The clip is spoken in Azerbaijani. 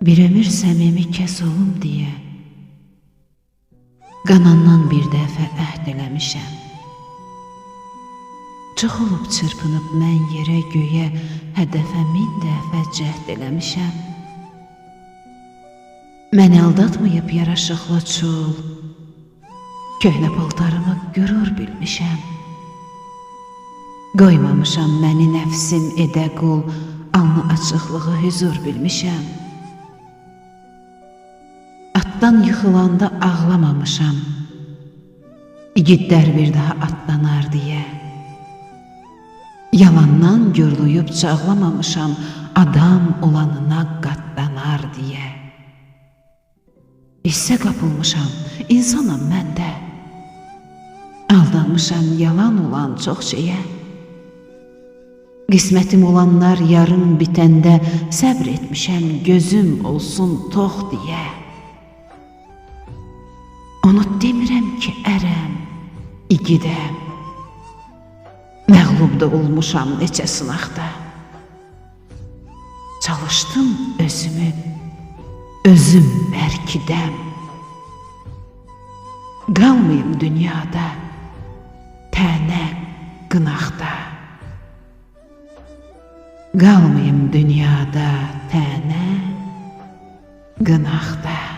Bir ömür səmimi kəs olum deyə qanandan bir dəfə əhd eləmişəm. Çox olub çırpınıb mən yerə göyə hədəfə min dəfə cəhd eləmişəm. Məni aldatmayıb yaraşıqlı çul, köhnə paltarımı görür bilmişəm. Qoymamışam məni nəfsim edə qul, alnı açıqlığı hüzur bilmişəm. Atdan yıxılanda ağlamamışam. İgidlər bir daha atlanar deyə. Yalandan gürlüyüb çağlamamışam, adam olanına qatlanar deyə. Hissə qapılmışam, insanam mən də. Aldanmışam yalan olan çox şeyə. Qismətim olanlar yarım bitəndə səbr etmişəm gözüm olsun tox deyə. Onu demirəm ki, ərəm, igidəm. Məğlub da olmuşam neçə sınaqda. Çalışdım özümü, özüm bərkidəm. Qalmayım dünyada, tənə qınaqda. Qalmayım dünyada, tənə qınaqda.